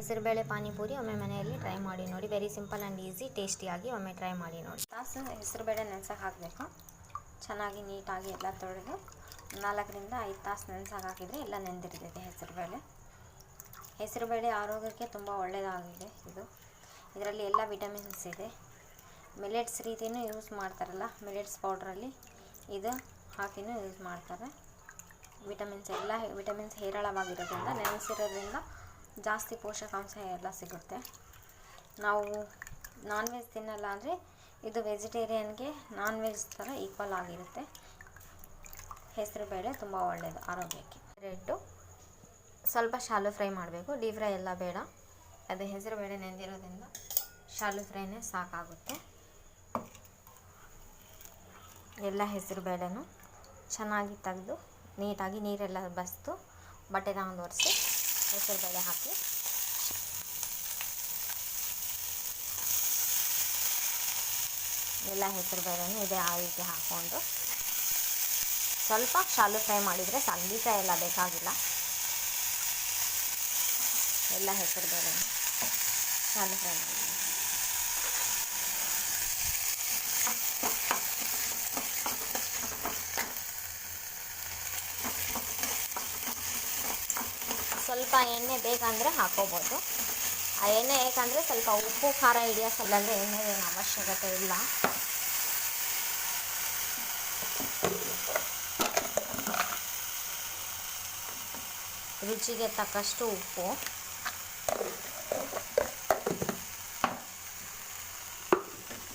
ಹೆಸರುಬೇಳೆ, ಪಾನಿಪುರಿ ಒಮ್ಮೆ ಮನೆಯಲ್ಲಿ ಟ್ರೈ ಮಾಡಿ ನೋಡಿ. ವೆರಿ ಸಿಂಪಲ್ ಆ್ಯಂಡ್ ಈಸಿ ಟೇಸ್ಟಿಯಾಗಿ ಒಮ್ಮೆ ಟ್ರೈ ಮಾಡಿ ನೋಡಿ. ತಾಸು ಹೆಸರುಬೇಳೆ ನೆನ್ಸಕ್ಕೆ ಹಾಕಬೇಕು. ಚೆನ್ನಾಗಿ ನೀಟಾಗಿ ಎಲ್ಲ ತೊಳೆದು ನಾಲ್ಕರಿಂದ ಐದು ತಾಸು ನೆನ್ಸಕ್ಕೆ ಹಾಕಿದರೆ ಎಲ್ಲ ನೆಂದಿರ್ತೈತೆ ಹೆಸರುಬೇಳೆ. ಹೆಸರುಬೇಳೆ ಆರೋಗ್ಯಕ್ಕೆ ತುಂಬ ಒಳ್ಳೆಯದಾಗಿದೆ ಇದು. ಇದರಲ್ಲಿ ಎಲ್ಲ ವಿಟಮಿನ್ಸ್ ಇದೆ. ಮಿಲೆಟ್ಸ್ ರೀತಿಯೂ ಯೂಸ್ ಮಾಡ್ತಾರಲ್ಲ ಮಿಲೆಟ್ಸ್ ಪೌಡ್ರಲ್ಲಿ ಇದು ಹಾಕಿನೂ ಯೂಸ್ ಮಾಡ್ತಾರೆ. ವಿಟಮಿನ್ಸ್ ಎಲ್ಲ ವಿಟಮಿನ್ಸ್ ಹೇರಳವಾಗಿರೋದ್ರಿಂದ ನೆನೆಸಿರೋದ್ರಿಂದ ಜಾಸ್ತಿ ಪೋಷಕಾಂಶ ಎಲ್ಲ ಸಿಗುತ್ತೆ. ನಾವು ನಾನ್ ವೆಜ್ ತಿನ್ನಲ್ಲ ಅಂದರೆ ಇದು ವೆಜಿಟೇರಿಯನ್ಗೆ ನಾನ್ ವೆಜ್ ಥರ ಈಕ್ವಲ್ ಆಗಿರುತ್ತೆ ಹೆಸರುಬೇಳೆ ತುಂಬ ಒಳ್ಳೆಯದು ಆರೋಗ್ಯಕ್ಕೆ. ರೆಡ್ಡು ಸ್ವಲ್ಪ ಶಾಲು ಫ್ರೈ ಮಾಡಬೇಕು. ಡೀಪ್ ಫ್ರೈ ಎಲ್ಲ ಬೇಡ. ಅದು ಹೆಸರುಬೇಳೆ ನೆಂದಿರೋದ್ರಿಂದ ಶಾಲು ಫ್ರೈನೇ ಸಾಕಾಗುತ್ತೆ. ಎಲ್ಲ ಹೆಸರು ಬೇಳೆನೂ ಚೆನ್ನಾಗಿ ತೆಗೆದು, ನೀಟಾಗಿ ನೀರೆಲ್ಲ ಬಸ್ತು ಬಟ್ಟೆ ತಗೊಂಡು ಒರೆಸಿ. ಹೆಸರು ಬೇಳೆ ಹಾಕಿ. ಎಲ್ಲ ಹೆಸರು ಇದೆ ಆ ರೀತಿ ಹಾಕ್ಕೊಂಡು ಸ್ವಲ್ಪ ಶಾಲು ಫ್ರೈ ಮಾಡಿದರೆ ಸಂಗೀತ ಎಲ್ಲ ಬೇಕಾಗಿಲ್ಲ. ಎಲ್ಲ ಹೆಸರು ಬೇಳೆನೂ ಶಾಲು ಫ್ರೈ ಮಾಡಿ ಸ್ವಲ್ಪ ಎಣ್ಣೆ ಬೇಕಂದರೆ ಹಾಕೋಬೋದು. ಆ ಎಣ್ಣೆ ಏಕೆಂದರೆ ಸ್ವಲ್ಪ ಉಪ್ಪು, ಖಾರ ಹಿಡಿಯೋ ಸಲಂದರೆ ಎಣ್ಣೆ ಅವಶ್ಯಕತೆ ಇಲ್ಲ. ರುಚಿಗೆ ತಕ್ಕಷ್ಟು ಉಪ್ಪು.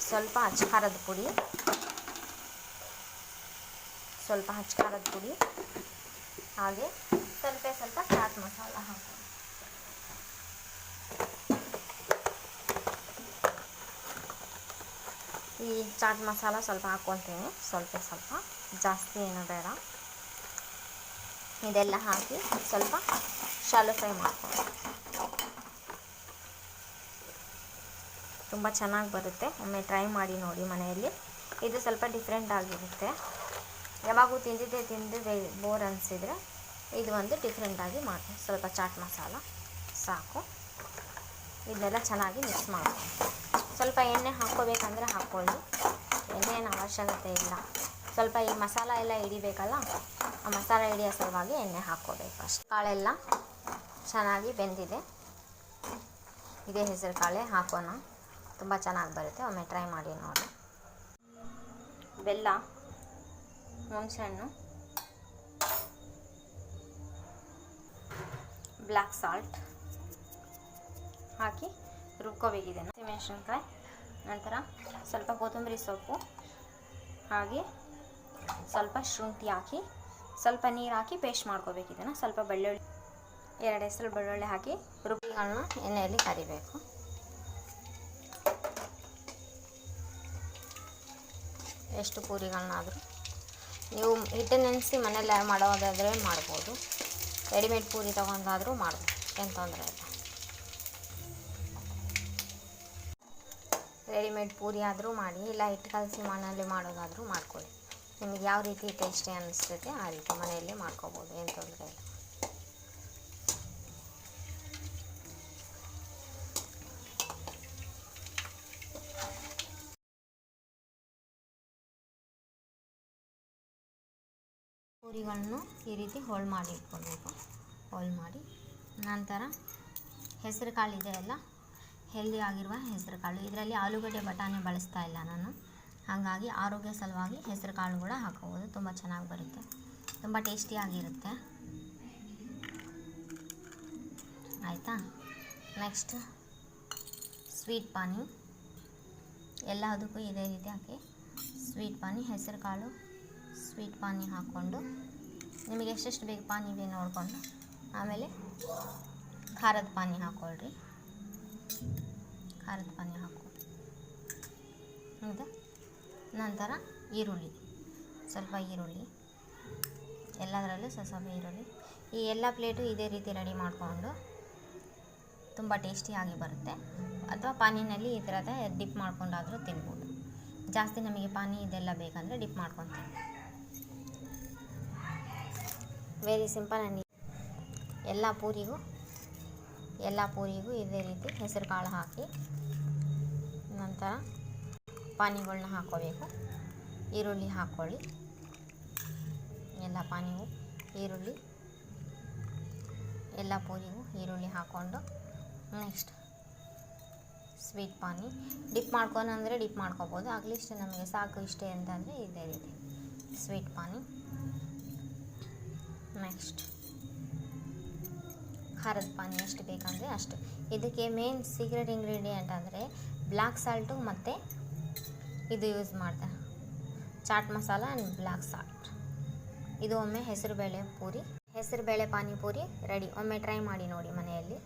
ಸ್ವಲ್ಪ ಅಚ್ಕಾರದ ಪುಡಿ. ಸ್ವಲ್ಪ ಹಚ್ಕಾರದ ಪುಡಿ. ಹಾಗೆ ಸ್ವಲ್ಪ ಸ್ವಲ್ಪ ಚಾಟ್ ಮಸಾಲ ಹಾಕಿ ಈ ಚಾಟ್ ಮಸಾಲ ಸ್ವಲ್ಪ ಹಾಕ್ಕೊತೀನಿ. ಸ್ವಲ್ಪ ಸ್ವಲ್ಪ. ಜಾಸ್ತಿ ಏನು ಬೇಡ. ಇದೆಲ್ಲ ಹಾಕಿ ಸ್ವಲ್ಪ ಶಾಲು ಫ್ರೈ ಮಾಡ್ಕೊಳ್ಳಿ. ತುಂಬ ಚೆನ್ನಾಗಿ ಬರುತ್ತೆ. ಒಮ್ಮೆ ಟ್ರೈ ಮಾಡಿ ನೋಡಿ ಮನೆಯಲ್ಲಿ. ಇದು ಸ್ವಲ್ಪ ಡಿಫ್ರೆಂಟ್ ಆಗಿರುತ್ತೆ. ಯಾವಾಗೂ ತಿಂದಿದ್ದೆ ತಿಂದಿದ್ದೆ ಬೋರ್ ಅನಿಸಿದರೆ ಇದು ಒಂದು ಡಿಫ್ರೆಂಟಾಗಿ ಮಾಡಿ ಸ್ವಲ್ಪ ಚಾಟ್ ಮಸಾಲ, ಸಾಕು. ಇದನ್ನೆಲ್ಲ ಚೆನ್ನಾಗಿ ಮಿಕ್ಸ್ ಮಾಡಿ ಸ್ವಲ್ಪ ಎಣ್ಣೆ ಹಾಕ್ಕೋಬೇಕಂದ್ರೆ ಹಾಕ್ಕೊಳ್ಳಿ. ಎಣ್ಣೆ ಏನು ಅವಶ್ಯಕತೆ ಇಲ್ಲ. ಸ್ವಲ್ಪ ಈ ಮಸಾಲ ಎಲ್ಲ ಹಿಡಿಬೇಕಲ್ಲ, ಆ ಮಸಾಲ ಹಿಡಿಯೋ ಸಲುವಾಗಿ ಎಣ್ಣೆ ಹಾಕ್ಕೋಬೇಕು ಅಷ್ಟು. ಕಾಳೆಲ್ಲ ಚೆನ್ನಾಗಿ ಬೆಂದಿದೆ. ಇದೇ ಹೆಸರು ಕಾಳೆ, ಹಾಕೋಣ. ತುಂಬ ಚೆನ್ನಾಗಿ ಬರುತ್ತೆ. ಒಮ್ಮೆ ಟ್ರೈ ಮಾಡಿ ನೋಡಿ. ಬೆಲ್ಲ, ಹುಣಸೆಹಣ್ಣು. ಬ್ಲ್ಯಾಕ್ ಸಾಲ್ಟ್ ಹಾಕಿ ರುಬ್ಕೋಬೇಕಿದೆ. ಹಸಿಮೆಣಸಿನ್ಕಾಯಿ, ನಂತರ ಸ್ವಲ್ಪ ಕೊತ್ತಂಬರಿ ಸೊಪ್ಪು, ಹಾಗೆ ಸ್ವಲ್ಪ ಶುಂಠಿ ಹಾಕಿ, ಸ್ವಲ್ಪ ನೀರು ಹಾಕಿ ಪೇಸ್ಟ್ ಮಾಡ್ಕೋಬೇಕಿದನ್ನು ಸ್ವಲ್ಪ ಬೆಳ್ಳುಳ್ಳಿ, ಎರಡು ಹೆಸರು ಬೆಳ್ಳುಳ್ಳಿ ಹಾಕಿ ರುಬ್ಬಿಗಳನ್ನ ಎಣ್ಣೆಯಲ್ಲಿ ಕರಿಬೇಕು. ಎಷ್ಟು ಪೂರಿಗಳನ್ನಾದರೂ ನೀವು ಹಿಟ್ಟು ನೆನೆಸಿ ಮನೇಲಿ ಮಾಡೋದಾದರೆ ಮಾಡ್ಬೋದು. ರೆಡಿಮೇಡ್ ಪೂರಿ ತೊಗೊಂಡಾದರೂ ಮಾಡ್ಬೋದು, ಏನು ತೊಂದರೆ ಇಲ್ಲ. ರೆಡಿಮೇಡ್ ಪೂರಿ ಆದರೂ ಮಾಡಿ, ಇಲ್ಲ ಹಿಟ್ಟು ಕಲಸಿ ಮನೆಯಲ್ಲಿ ಮಾಡೋದಾದರೂ ಮಾಡ್ಕೊಳ್ಳಿ. ನಿಮಗೆ ಯಾವ ರೀತಿ ಟೇಸ್ಟಿ ಅನ್ನಿಸ್ತೈತೆ ಆ ರೀತಿ ಮನೆಯಲ್ಲೇ ಮಾಡ್ಕೋಬೋದು, ಏನು ತೊಂದರೆ ಇಲ್ಲ. ಪೂರಿಗಳನ್ನು ಈ ರೀತಿ ಹೋಳು ಮಾಡಿ ಇಟ್ಕೊಳ್ಬೇಕು. ಹೋಲ್ ಮಾಡಿ. ನಂತರ ಹೆಸರು ಕಾಳು ಇದೆಯಲ್ಲ ಹೆಲ್ದಿ ಆಗಿರುವ ಹೆಸರು ಕಾಳು. ಇದರಲ್ಲಿ ಆಲೂಗಡ್ಡೆ ಬಟಾಣಿ ಬಳಸ್ತಾ ಇಲ್ಲ ನಾನು. ಹಾಗಾಗಿ ಆರೋಗ್ಯ ಸಲುವಾಗಿ ಹೆಸರು ಕಾಳು ಕೂಡ ಹಾಕೋಬೋದು. ತುಂಬ ಚೆನ್ನಾಗಿ ಬರುತ್ತೆ. ತುಂಬ ಟೇಸ್ಟಿಯಾಗಿರುತ್ತೆ ಆಯಿತಾ? ನೆಕ್ಸ್ಟ್ ಸ್ವೀಟ್ ಪಾನಿ ಎಲ್ಲದಕ್ಕೂ ಇದೇ ರೀತಿ ಹಾಕಿ ಸ್ವೀಟ್ ಪಾನಿ ಹೆಸರು ಕಾಳು ಸ್ವೀಟ್ ಪಾನಿ ಹಾಕ್ಕೊಂಡು, ನಿಮಗೆ ಎಷ್ಟೆಷ್ಟು ಬೇಕು ಪಾನಿ ಇದೆ ನೋಡಿಕೊಂಡು, ಆಮೇಲೆ ಖಾರದ ಪಾನಿ ಹಾಕ್ಕೊಳ್ರಿ. ಖಾರದ ಪಾನಿ ಹಾಕ್ಕೊಳ್ಳಿ ಹೌದಾ? ನಂತರ ಈರುಳ್ಳಿ, ಸ್ವಲ್ಪ ಈರುಳ್ಳಿ, ಎಲ್ಲದರಲ್ಲೂ ಸ್ವಲ್ಪ ಈರುಳ್ಳಿ. ಈ ಎಲ್ಲ ಪ್ಲೇಟು ಇದೇ ರೀತಿ ರೆಡಿ ಮಾಡಿಕೊಂಡು ತುಂಬ ಟೇಸ್ಟಿಯಾಗಿ ಬರುತ್ತೆ. ಅಥವಾ ಪಾನಿನಲ್ಲಿ ಈ ಥರದ ಡಿಪ್ ಮಾಡ್ಕೊಂಡಾದರೂ ತಿನ್ಬೋದು. ಜಾಸ್ತಿ ನಮಗೆ ಪಾನಿ ಇದೆಲ್ಲ ಬೇಕಂದರೆ ಡಿಪ್ ಮಾಡ್ಕೊತೀನಿ ವೆರಿ ಸಿಂಪಲ್ ಆ್ಯಂಡ್ ಎಲ್ಲ ಪೂರಿಗೂ ಎಲ್ಲ ಪೂರಿಗೂ ಇದೇ ರೀತಿ ಹೆಸರು ಕಾಳು ಹಾಕಿ, ನಂತರ ಪಾನಿಗಳನ್ನ ಹಾಕೋಬೇಕು ಈರುಳ್ಳಿ ಹಾಕ್ಕೊಳ್ಳಿ. ಎಲ್ಲ ಪಾನಿಗೂ, ಈರುಳ್ಳಿ, ಎಲ್ಲ ಪೂರಿಗೂ ಈರುಳ್ಳಿ ಹಾಕ್ಕೊಂಡು ನೆಕ್ಸ್ಟ್ ಸ್ವೀಟ್ ಪಾನಿ. ಡಿಪ್ ಮಾಡ್ಕೊನಂದರೆ ಡಿಪ್ ಮಾಡ್ಕೊಬೋದು. ಇಷ್ಟೇ ನಮಗೆ, ಸಾಕು ಇಷ್ಟೇ ಅಂತಂದರೆ ಇದೇ ರೀತಿ ಸ್ವೀಟ್ ಪಾನಿ. ನೆಕ್ಸ್ಟ್ ಖಾರದ ಪಾನಿ ಎಷ್ಟು ಬೇಕಂದರೆ ಅಷ್ಟು. ಇದಕ್ಕೆ ಮೇನ್ ಸೀಕ್ರೆಟ್ ಇಂಗ್ರೀಡಿಯೆಂಟ್ ಅಂದರೆ ಬ್ಲ್ಯಾಕ್ ಸಾಲ್ಟು ಮತ್ತು ಇದು ಯೂಸ್ ಮಾಡ್ತಾರೆ chaat masala and black salt ಇದು ಒಮ್ಮೆ ಹೆಸರುಬೇಳೆ ಪೂರಿ. ಹೆಸರುಬೇಳೆ ಪಾನಿಪೂರಿ ರೆಡಿ ಒಮ್ಮೆ ಟ್ರೈ ಮಾಡಿ ನೋಡಿ ಮನೆಯಲ್ಲಿ.